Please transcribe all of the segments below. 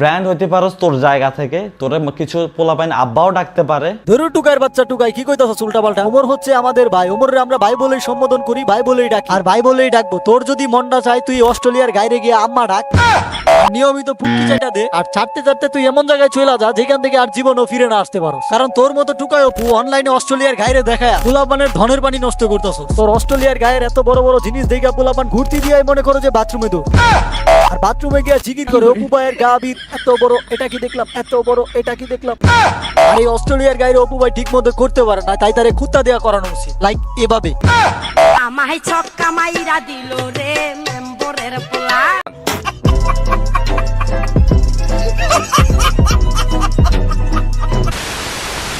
Brand হইতে পারস তোর জায়গা থেকে? তোরে কিছু পোলাপাইন আব্বাও ডাকতে পারে। ধরু টুকার বাচ্চা টুকাই, কি কইতাছ উল্টা পাল্টা? ওমর হচ্ছে আমাদের ভাই। ওমরের আমরা ভাই বলেই সম্বোধন করি, ভাই বলেই ডাকি। আর ভাই বলেই ডাকবো। তোর যদি মনটা চাই তুই অস্ট্রেলিয়ার গাইরে গিয়ে আম্মা ডাক। নিয়মিত পুটকি চাইটা দে। আর ছাড়তে ছাড়তে তুই এমন জায়গায় চলে যা, যেখান থেকে আর জীবনও ফিরে না আসতে পারো কারণ তোর মতো টুকাই অপু অনলাইনে অস্ট্রেলিয়ার গাইরে দেখায় পোলাপানের ধনের পানি নষ্ট করতেছ। তোর অস্ট্রেলিয়ার গায়ের এত বড় বড় জিনিস দেখা পোলাপান ঘুরতে দিয়ে মনে করো যে বাথরুমে দো আর বাথরুমে গিয়ে জিগির করে অপু ভাইয়ের গা বীর এত বড়, এটা কি দেখলাম? এত বড়, এটা কি দেখলাম? আর এই অস্ট্রেলিয়ার গায়ের অপু ভাই ঠিক মতো করতে পারে না, তাই তারে কুত্তা দেওয়া করানো উচিত লাইক এভাবে। আমায় ছক্কা মাইরা দিল রে মেম্বরের পোলা। ハハハハ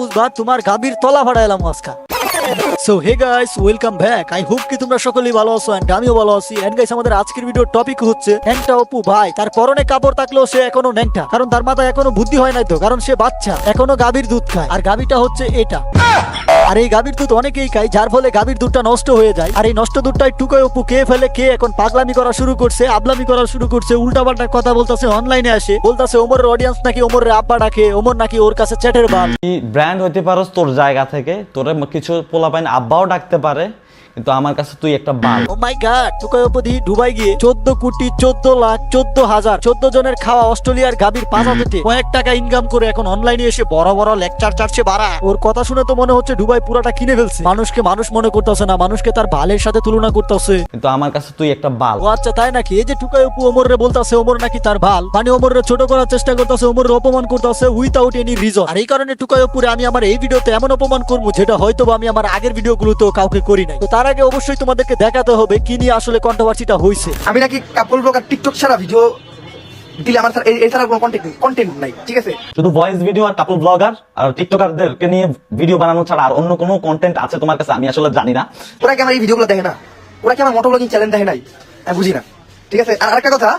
বুঝবা তোমার গাবির তলা ফাড়াইলাম আজকা। So hey guys welcome back I hope কি তোমরা সকলেই ভালো আছো এন্ড আমিও ভালো আছি। এন্ড গাইস আমাদের আজকের ভিডিওর টপিক হচ্ছে ন্যাংটা অপু ভাই। তার পরনে কাপড় থাকলেও সে এখনও ন্যাংটা, কারণ তার মাথায় এখনও বুদ্ধি হয় নাই তো, কারণ সে বাচ্চা, এখনও গাভীর দুধ খায়। আর গাভীটা হচ্ছে এটা। আর এই গাভীর দুধ অনেকেই খায়, যার ফলে গাভীর দুধটা নষ্ট হয়ে যায়। আর এই নষ্ট দুধটাই টুকায় অপু খেয়ে ফেলে কে এখন পাগলামি করা শুরু করছে, আবলামি করা শুরু করছে, উল্টাপাল্টা কথা বলতেছে অনলাইনে আসে। বলতেছে, ওমরের অডিয়েন্স নাকি ওমরের আব্বা ডাকে, ওমর নাকি ওর কাছে চ্যাটের বাল ব্র্যান্ড হতে পারো তোর জায়গা থেকে, তোরে কিছু পোলাপাইন আব্বাও ডাকতে পারে কিন্তু আমার কাছে তুই একটা বাল ও মাই গড টুকাই অপদি দুবাই গিয়ে চোদ্দ কোটি চোদ্দ লাখ চোদ্দ হাজার চোদ্দ জনের খাওয়া অস্ট্রেলিয়ার গাভীর পাঁচা থেকে কয়েক টাকা ইনকাম করে এখন অনলাইনে এসে বড় বড় লেকচার চার্চে বাড়া ওর কথা শুনে তো মনে হচ্ছে দুবাই পুরাটা কিনে ফেলছে। মানুষকে মানুষ মনে করতেছে না মানুষকে তার ভালের সাথে তুলনা করতেছে। কিন্তু আমার কাছে তুই একটা বাল ও আচ্ছা তাই নাকি? এই যে টুকাই অপু ওমর রে বলতাছে ওমর নাকি তার ভালো মানে ওমর রে ছোট করার চেষ্টা করতেছে ওমর রে অপমান করতেছে উইথাউট এনি রিজন আর এই কারণে টুকাই অপুরে আমি আমার এই ভিডিওতে এমন অপমান করব যেটা হয়তো আমি আমার আগের ভিডিওগুলোতেও কাউকে করি নাই। তো তার আগে অবশ্যই তোমাদেরকে দেখাতে হবে কি নিয়ে আসলে কন্ট্রোভার্সিটা হয়েছে আমি নাকি কাপল ব্লগার টিকটক ছাড়া ভিডিও দিলে আমার স্যার এই এছাড়া কোনো কন্টেন্ট কন্টেন্ট নাই ঠিক আছে? শুধু ভয়েস ভিডিও আর কাপল ব্লগার আর টিকটকারদেরকে নিয়ে ভিডিও বানানো ছাড়া আর অন্য কোনো কন্টেন্ট আছে তোমার কাছে? আমি আসলে জানি না। ওরা কি আমার এই ভিডিওগুলো দেখে না? ওরা কি আমার মোটো ব্লগিং চ্যানেল দেখে নাই? আমি বুঝি না। ঠিক আছে, আর আরেকটা কথা,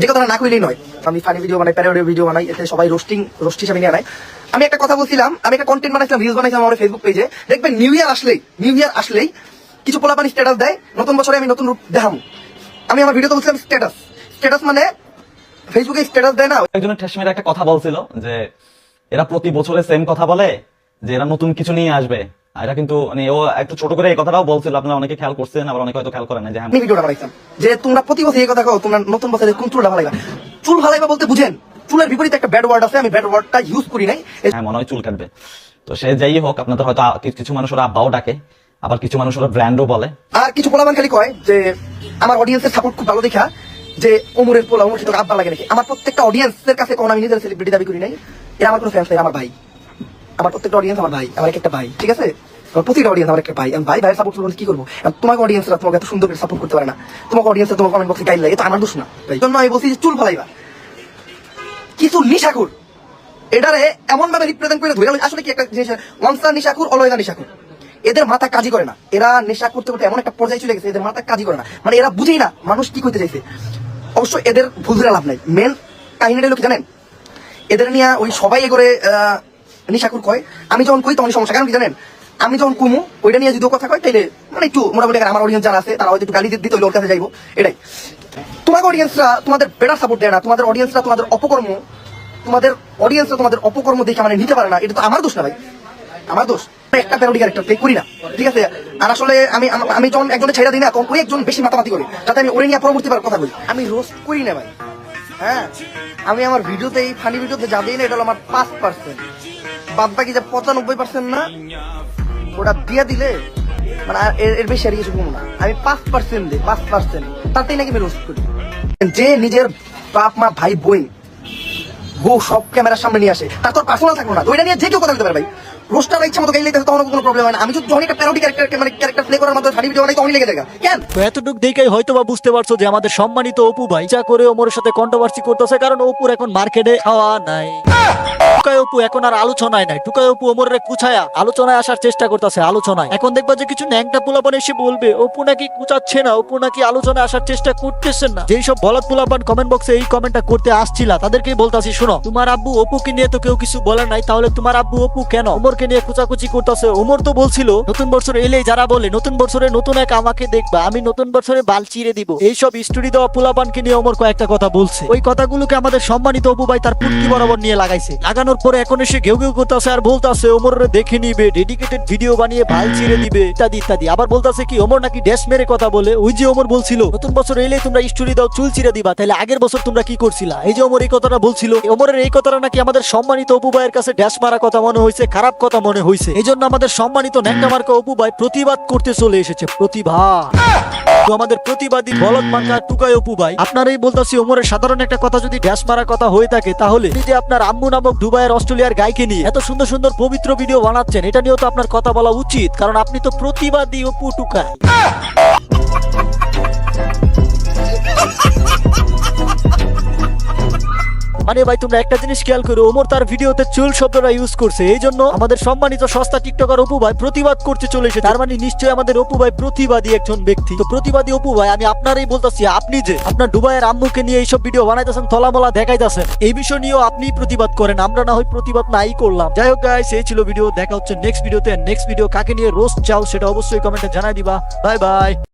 যে কথা না কইলেই নয়। আমি ফানি ভিডিও বানাই প্যারোডি ভিডিও বানাই, এতে সবাই রোস্টিং রোস্ট হিসাবে নিয়ে নেয়। আমি একটা কথা বলছিলাম, আমি একটা কন্টেন্ট বানাইছিলাম রিলস বানাইছিলাম আমার ফেসবুক পেজে দেখবেন নিউ ইয়ার আসলেই নিউ ইয়ার আসলেই কিছু পোলাপানি স্ট্যাটাস দেয়, নতুন বছরে আমি নতুন রূপ দেখাবো। আমি আমার ভিডিওতে বলছিলাম স্ট্যাটাস স্ট্যাটাস মানে ফেসবুকে স্ট্যাটাস দেয় না। একজনের ঠেসমের একটা কথা বলছিল, যে এরা প্রতি বছরে সেম কথা বলে, যে এরা নতুন কিছু নিয়ে আসবে। এটা কিন্তু মানে ও একটু ছোট করে এই কথাটাও বলছিল আপনারা অনেকে খেয়াল করছেন আবার অনেকে হয়তো খেয়াল করেন না যে হ্যাঁ আমি ভিডিওটা যে তোমরা প্রতি বছর এই কথা কও তোমরা নতুন বছরে কোন চুলটা ভালাইবা চুল ভালাইবা বলতে বুঝেন চুলের বিপরীতে একটা ব্যাড ওয়ার্ড আছে আমি ব্যাড ওয়ার্ডটা ইউজ করি নাই। হ্যাঁ মনে হয় চুল কাটবে। তো সে যাই হোক আপনাদের হয়তো কিছু- মানুষ ওরা আব্বাও ডাকে আবার কিছু মানুষ ওরা ব্র্যান্ডও বলে। আর কিছু পোলাবান খালি কয় যে আমার অডিয়েন্সের সাপোর্ট খুব ভালো দেখা যে অমরের পোলা অমর তোকে আব্বা লাগে নাকি? আমার প্রত্যেকটা অডিয়েন্সের কাছে কোন আমি নিজের সেলিব্রিটি দাবি করি নাই। এরা আমার কোনো ফ্যান্স নাই আমার ভাই। আমার প্রত্যেকটা অডিয়েন্স আমার ভাই, আমার একটা ভাই, ঠিক আছে? প্রতিটা অডিয়েন্স আমার একটা ভাই। আমি ভাই ভাই সাপোর্ট করব কি করব? অডিয়েন্সরা তোমাকে এত সুন্দর সাপোর্ট করতে পারে না। অডিয়েন্সরা তোমার কমেন্ট বক্সে গাইড লাগে, এটা আমার দোষ না জন্য আমি বলছি যে চুল ফালাইবা। কিছু নিশাকুর এটারে এমন ভাবে রিপ্রেজেন্ট করে ধরে আসলে কি একটা জিনিস নিশাকুর অলয়দা নিশাকুর এদের মাথা কাজই করে না। এরা নেশা করতে করতে এমন একটা পর্যায়ে চলে গেছে, এদের মাথা কাজই করে না। মানে এরা বুঝেই না মানুষ কি করতে চাইছে। অবশ্য এদের ভুল ধরে লাভ নাই। মেন কাহিনীটা হলো কি জানেন? এদের নিয়ে ওই সবাই করে নিশাকুর কয়, আমি যখন কই তখন সমস্যা। কারণ কি জানেন? আমি যখন কুমু, ওইটা নিয়ে যদি কথা কয়, তাইলে মানে একটু মোটামুটি আমার অডিয়েন্স যারা আছে, তারা হয়তো একটু গালি দিতে ওর কাছে যাইবো। এটাই। তোমাদের অডিয়েন্সরা তোমাদের বেটার সাপোর্ট দেয় না, তোমাদের অডিয়েন্সরা তোমাদের অপকর্ম, তোমাদের অডিয়েন্সরা তোমাদের অপকর্ম দেখে মানে নিতে পারে না, এটা তো আমার দোষ না ভাই। আমার দোষ। একটা প্যারোডি ক্যারেক্টার প্লে করি না, ঠিক আছে? আর আসলে আমি আমি যখন একজনের ছেড়ে দিই না, তখন ওই একজন বেশি মাতামাতি করি, যাতে আমি ওরে নিয়ে পরবর্তী কথা বলি। আমি রোস্ট করি না ভাই। হ্যাঁ? আমি আমার ভিডিওতে এই ফানি ভিডিওতে যা দিই না, এটা হলো আমার পাঁচ পার্সেন্ট বাদ বাকি পঁচানব্বই পার্সেন্ট না, ওটা দিয়ে দিলে মানে এর বেশি আর কিছু না। আমি পাঁচ পার্সেন্ট দিই, পাঁচ পার্সেন্ট তাতেই নাকি আমি রোস্ট করি। যে নিজের বাপ, মা, ভাই, বোন, বউ, সব ক্যামেরার সামনে নিয়ে আসে, তার তোর পার্সোনাল না। ওইটা নিয়ে যে কেউ কথা বলতে পারে ভাই। রোস্টার ইচ্ছা মতো গাইলে তখন কোনো প্রবলেম হয় না। আমি যদি প্যারোডি ক্যারেক্টার মানে ক্যারেক্টার প্লে করার মাধ্যমে ফানি ভিডিও বানাই লেগে যায় কেন? এতটুকু দেখেই হয়তো বা বুঝতে পারছ যে আমাদের সম্মানিত অপু ভাই, যা করে ওমরের সাথে কন্ট্রোভার্সি করতেছে, কারণ অপুর এখন মার্কেটে খাওয়া নাই। টুকাই অপু এখন আর আলোচনায় নাই। টুকাই অপু ওমরের কুছায়া আলোচনায় আসার চেষ্টা করতেছে আলোচনায়। এখন দেখবা যে কিছু ন্যাংটা পোলাপান এসে বলবে অপু নাকি কুচাচ্ছে না অপু নাকি আলোচনায় আসার চেষ্টা করতেছেন না। যেই সব বলদ পোলাপান কমেন্ট বক্সে এই কমেন্টটা করতে আসছিলা, তাদেরকেই বলতাছি, শোনো, তোমার আব্বু অপুকে নিয়ে তো কেউ কিছু বলে নাই, তাহলে তোমার আব্বু অপু কেন ওমরকে নিয়ে কুচাকুচি করতেছে? ওমর তো বলছিল, নতুন বছর এলেই যারা বলে, নতুন বছরে নতুন এক আমাকে দেখবা, আমি নতুন বছরে বাল চিরে দিব। এইসব স্টোরি দেওয়া পোলাপানকে নিয়ে ওমর কয়েকটা কথা বলছে। ওই কথাগুলোকে আমাদের সম্মানিত অপু ভাই তার পুটকি বরাবর নিয়ে লাগাইছে। লাগানোর পরে এখন এসে ঘেউ ঘেউ করতেছে আর বলতাছে, ওমরের দেখে নিবে ডেডিকেটেড ভিডিও বানিয়ে ভালো চিরে দিবে। ইত্যাদি ইত্যাদি। আবার বলতাছে কি, ওমর নাকি ড্যাশ মেরে কথা বলে। ওই যে ওমর বলছিল, নতুন বছর এলে তোমরা স্টোরি দাও, চুল চিরে দিবা, তাহলে আগের বছর তোমরা কি করছিলা? এই যে ওমর এই কথাটা বলছিল ওমরের এই কথাটা নাকি আমাদের সম্মানিত অপু ভাইয়ের কাছে ড্যাশ মারা কথা মনে হয়েছে, খারাপ কথা মনে হয়েছে। এই জন্য আমাদের সম্মানিত ন্যাংটা মার্কা অপু ভাই প্রতিবাদ করতে চলে এসেছে, প্রতিবাদ। তো আমাদের প্রতিবাদী বলদ মার্কা টুকাই অপু ভাই আপনারাই বলতেছি ওমরের সাধারণ একটা কথা যদি ড্যাশ মারা কথা হয়ে থাকে, তাহলে যদি আপনার আম্মু নামক দুবাইয়ের অস্ট্রেলিয়ার গায়কে নিয়ে এত সুন্দর সুন্দর পবিত্র ভিডিও বানাচ্ছেন, এটা নিয়েও তো আপনার কথা বলা উচিত, কারণ আপনি তো প্রতিবাদী অপু টুকাই। মানে ভাই, তোমরা একটা জিনিস খেয়াল করো, ওমর তার ভিডিওতে চুল শব্দটা ইউজ করছে, এই জন্য আমাদের সম্মানিত সস্তা টিকটকার অপু ভাই প্রতিবাদ করতে চলে এসেছে। তার মানে নিশ্চয়ই আমাদের অপু ভাই প্রতিবাদী একজন ব্যক্তি। তো প্রতিবাদী অপু ভাই, আমি আপনারই বলতেছি, আপনি যে আপনার ডুবাইয়ের আম্মুকে নিয়ে এইসব ভিডিও বানাইতেছেন তলামলা দেখাইতেছেন, এই বিষয় নিয়েও আপনি প্রতিবাদ করেন, আমরা না হয় প্রতিবাদ নাই করলাম। যাই হোক গাইস এই ছিল ভিডিও, দেখা হচ্ছে নেক্সট ভিডিওতে নেক্সট ভিডিও কাকে নিয়ে রোস্ট চাও সেটা অবশ্যই কমেন্টে জানাই দিবা। Bye bye